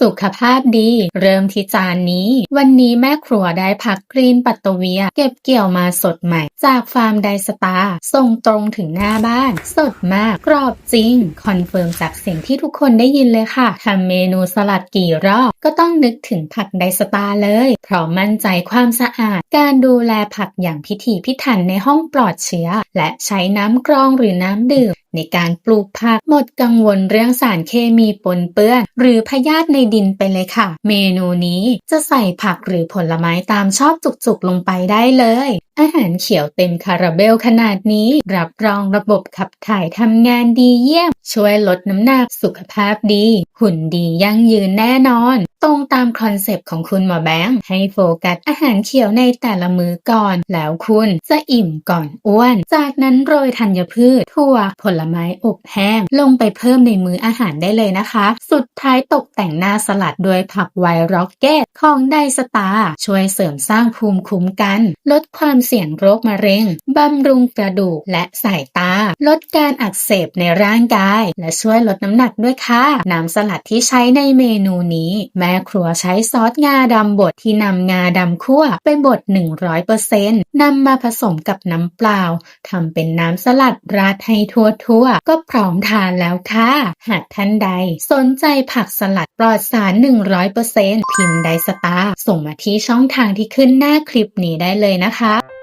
สุขภาพดี เริ่มที่จานนี้ วันนี้แม่ครัวได้ผักกรีนปัตตเวีย เก็บเกี่ยวมาสดใหม่ จากฟาร์มไดสตาร์ส่งตรงถึงหน้าบ้าน สดมากกรอบจริง คอนเฟิร์มจากเสียงที่ทุกคนได้ยินเลยค่ะทำเมนูสลัดกี่รอบ ก็ต้องนึกถึงผักไดสตาร์เลย เพราะมั่นใจความสะอาด การดูแลผักอย่างพิถีพิถันในห้องปลอดเชื้อ และใช้น้ำกรองหรือน้ำดื่ม ในการปลูกผักหมดกังวลเรื่องสารเคมีปนเปื้อน หรือพยาธิในดินไปเลยค่ะ เมนูนี้จะใส่ผักหรือผลไม้ตามชอบจุกๆลงไปได้เลย อาหารเขียวเต็มคาราเบลขนาดนี้ รับรองระบบขับถ่ายทำงานดีเยี่ยม ช่วยลดน้ำหนักสุขภาพดี หุ่นดียั่งยืนแน่นอน ตรงตามคอนเซปต์ของคุณหมอแบงค์ให้โฟกัสอาหารเขียวในแต่ละมื้อก่อน แล้วคุณจะอิ่มก่อนอ้วน จากนั้นโรยธัญพืช ถั่ว ผลไม้อบแห้ง ลงไปเพิ่มในมื้ออาหารได้เลยนะคะ สุดท้ายตกแต่งหน้าสลัดด้วยผักไวร็อกเก็ตของไดสตาช่วยเสริมสร้างภูมิคุ้มกัน ลดความเสี่ยงโรคมะเร็ง บำรุงกระดูกและสายตา ลดการอักเสบในร่างกาย และช่วยลดน้ำหนักด้วยค่ะน้ำสลัดที่ใช้ในเมนูนี้ แม่ครัวใช้ซอสงาดำบดที่นำงาดำคั่วไปบด 100%นำมาผสมกับน้ำเปล่าทำเป็นน้ำสลัดราดให้ทั่วๆ ก็พร้อมทานแล้วค่ะ หากท่านใด สนใจผักสลัดปลอดสาร 100%พิมพ์ไดสตาร์ส่งมาที่ช่องทางที่ขึ้นหน้าคลิปนี้ได้เลยนะคะ